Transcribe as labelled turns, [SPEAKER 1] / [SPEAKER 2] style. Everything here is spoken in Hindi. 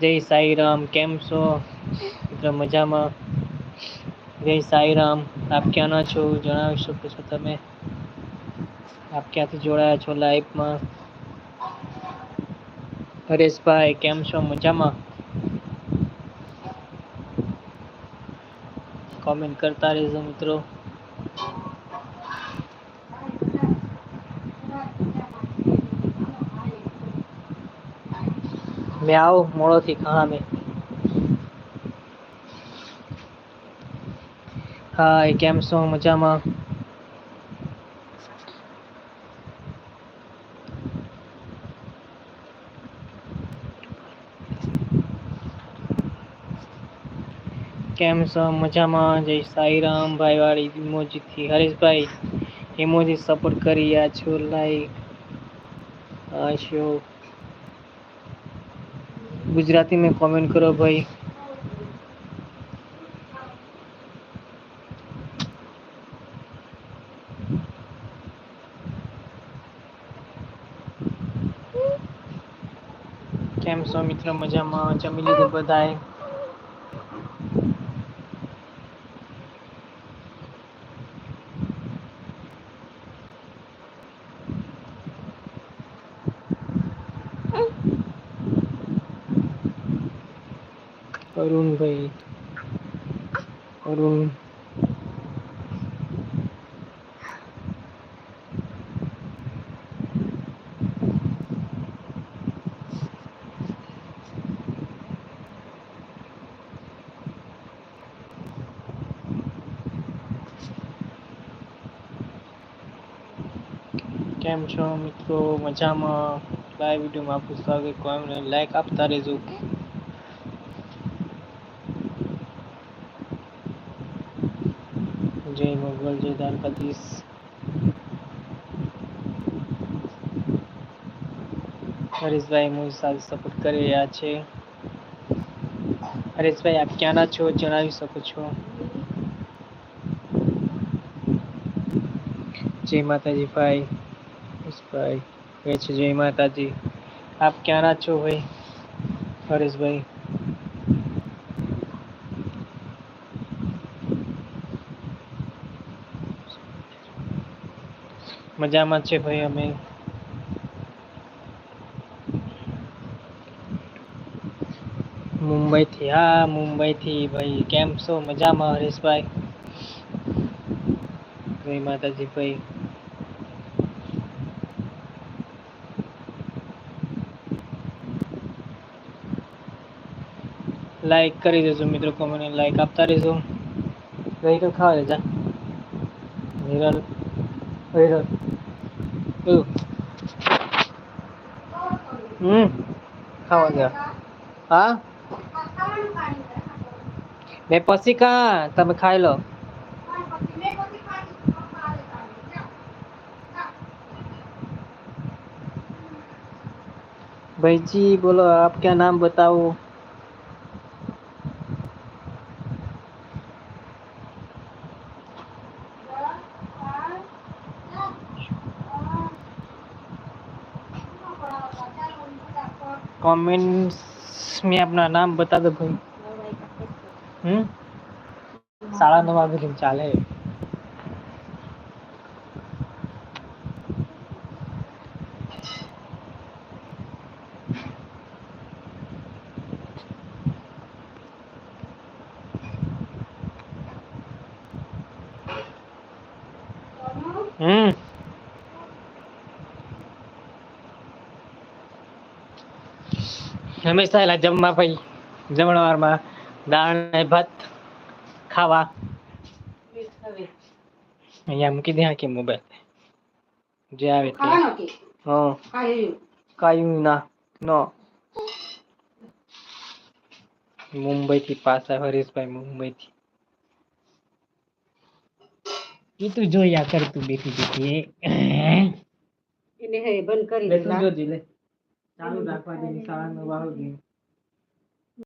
[SPEAKER 1] જય સાઈરામ કેમ છો મિત્ર મજામાં જય સાઈરામ આપ ક્યાંના છો જણાવી શકો છો તમે આપ ક્યાંથી જોડાયા છો લાઈફમાં હરેશભાઈ કેમ છો મજામાં કોમેન્ટ કરતા રહેજો મિત્રો મેં આવું મોડોથી હા મેં હાય કેમ છો મજામાં કેમ છો મજામાં જય સાઈરામ ભાઈ વાળી ઇમોજીથી હરેશભાઈ ઇમોજી સપોર્ટ કરી રહ્યા છો લાઈક આશો ગુજરાતી ગુજરાતી મેં કોમેન્ટ કરો ભાઈ. કેમ છો મિત્ર? મજામાં? જમી લીધું બધાએ? અરુણભાઈ અરુણ કેમ છો મિત્રો મજામાં લાઈવ વિડીયોમાં આપનું સ્વાગત કોઈને લાઈક આપતા રહેજો जय भगवान जय दानपतीस हरीश भाई मुझे सारी सपोर्ट करे या छे हरीश भाई आप क्या ना छो जना भी सको छो। जय माता जी भाई उस भाई वैसे जय माता जी आप क्या ना छो भाई हरीश भाई મજામાં છે ભાઈ અમે. મુંબઈથી, હા, મુંબઈથી ભાઈ. કેમ છો? મજામાં, હરેશભાઈ? જય માતાજી ભાઈ. લાઈક કરી દેજો મિત્રો કોમેન્ટ લાઈક આપતા રહેજો. ગઈ ખાવા દેજા. હિરલ હિરલ એવું હમ ખાવા દે હા મેં પછી કા તમે ખાઈ લો भाई जी बोलो आप क्या नाम बताओ कमेंट्स में अपना नाम बता दो भाई। हम्म? साढ़ा नौ वागे चाले। હમ હંમેશા એલા જમવા ભાઈ જમણવારમાં દાળ ને ભાત ખાવા અહીંયા મૂકી દે કે મોબાઈલ જે આવે તે હા કાયું ના નો મુંબઈ થી પાછા હરેશભાઈ મુંબઈ થી એ તું જોયા કર તું બેઠી બેઠી
[SPEAKER 2] એને હે બંધ કરી
[SPEAKER 1] લે તું
[SPEAKER 2] દીધા
[SPEAKER 1] જોજી લે ચાલુ રાખવા દે શાળા નો વાળો દે